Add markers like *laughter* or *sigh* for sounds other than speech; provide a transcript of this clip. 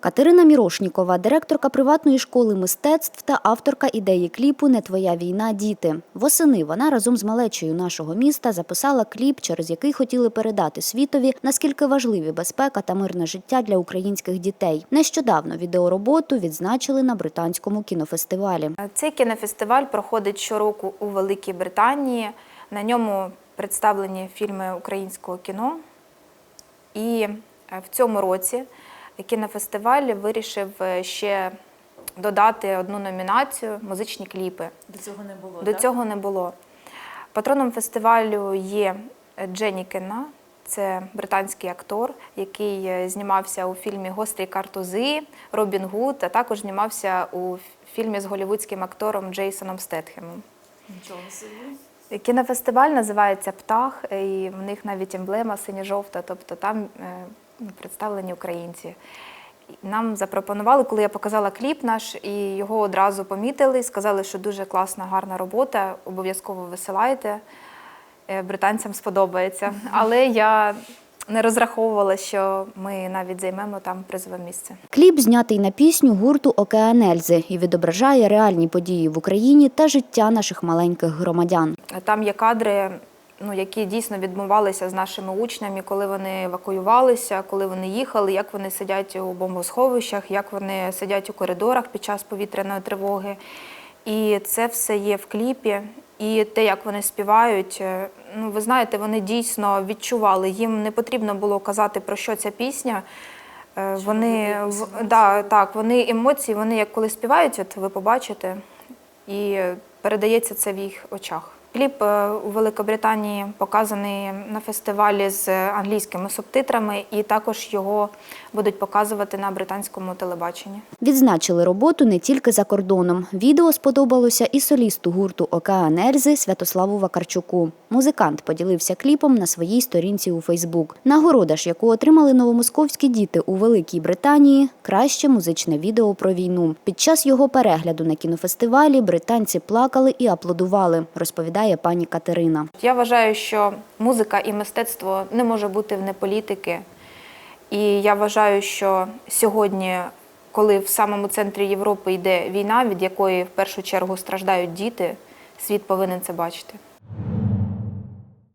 Катерина Мірошнікова, директорка приватної школи мистецтв та авторка ідеї кліпу Не твоя війна, діти. Восени вона разом з малечею нашого міста записала кліп, через який хотіли передати світові, наскільки важливі безпека та мирне життя для українських дітей. Нещодавно відеороботу відзначили на британському кінофестивалі. Цей кінофестиваль проходить щороку у Великій Британії. На ньому представлені фільми українського кіно. І е, в цьому році кінофестиваль вирішив е, ще додати одну номінацію музичні кліпи. До цього не було. До так? цього не було. Патроном фестивалю є Дженні Кенна, це британський актор, який е, знімався у фільмі Гострі картузи, Робін Гуд, а також знімався у фільмі з голівудським актором Джейсоном Стетхемом. Нічого собі. Кінофестиваль називається Птах, і в них навіть емблема синьо-жовта, тобто там е, представлені українці. Нам запропонували, коли я показала кліп наш, і його одразу помітили, сказали, що дуже класна, гарна робота, обов'язково висилайте. Е, Британцям сподобається. *laughs* Але я не розраховувала, що ми навіть займемо там призове місце. Кліп знятий на пісню гурту Океан Ельзи і відображає реальні події в Україні та життя наших маленьких громадян. Там є кадри, ну, які дійсно відбувалися з нашими учнями, коли вони евакуювалися, коли вони їхали, як вони сидять у бомбосховищах, як вони сидять у коридорах під час повітряної тривоги. І це все є в кліпі. І те, як вони співають, е, ну ви знаєте, вони дійсно відчували. Їм не потрібно було казати про що ця пісня. Е, Вони в- да, так, вони емоції, вони як коли співають, от ви побачите, і передається це в їх очах. Кліп е, у Великобританії показаний на фестивалі з англійськими субтитрами, і також його будуть показувати на британському телебаченні. Відзначили роботу не тільки за кордоном. Відео сподобалося і солісту гурту Океан Ельзи Святославу Вакарчуку. Музикант поділився кліпом на своїй сторінці у Фейсбук. Нагорода ж, яку отримали новомосковські діти у Великій Британії, краще музичне відео про війну. Під час його перегляду на кінофестивалі британці плакали і аплодували, розповідає пані Катерина. Я вважаю, що музика і мистецтво не може бути вне політики. І я вважаю, що сьогодні, коли в самому центрі Європи йде війна, від якої в першу чергу страждають діти, світ повинен це бачити.